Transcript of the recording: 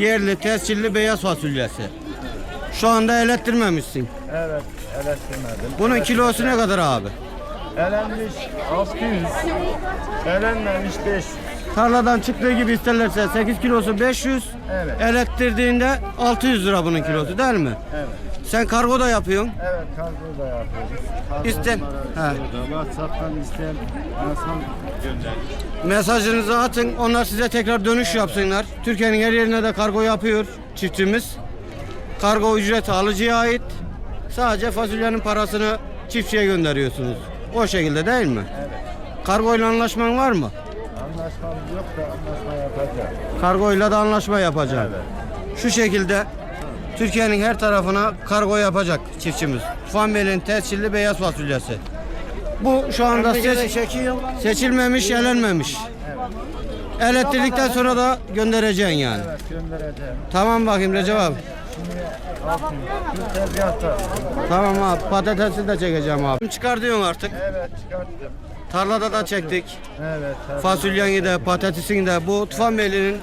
yerli tescilli beyaz fasulyesi. Şu anda elettirmemişsin. Evet, eleştirmedim. Bunun kilosu ne kadar abi? Elenmiş 600, elenmemiş 500. Tarladan çıktığı gibi isterlerse 8 kilosu 500, Evet. elektirdiğinde 600 lira bunun kilosu değil mi? Evet, Sen kargo da yapıyorsun. evet kargo da yapıyoruz. Kargo İsten- He. şurada. WhatsApp'tan isteyen gönderir. Mesajınızı atın. Onlar size tekrar dönüş yapsınlar. Türkiye'nin her yerine de kargo yapıyor çiftçimiz. Kargo ücreti alıcıya ait. Sadece fasulyenin parasını çiftçiye gönderiyorsunuz. O şekilde değil mi? Evet. Kargo ile anlaşman var mı? Anlaşmamız yok da anlaşma yapacağız. Kargoyla da anlaşma yapacak. Şu şekilde Türkiye'nin her tarafına kargo yapacak çiftçimiz. Fanbel'in tescilli beyaz fasulyesi. Bu şu anda seç- seçilmemiş, elenmemiş. Elettirdikten sonra da göndereceksin yani. Evet, göndereceğim. Tamam bakayım Recep abi. Şimdi 600. Şu tezgahta. Tamam abi patatesi de çekeceğim abi. Çıkar diyorsun artık. Evet, çıkarttım. Tarlada da çektik. Evet, tabii. Fasulyeni de patatesini de. Bu Tufan Beyli'nin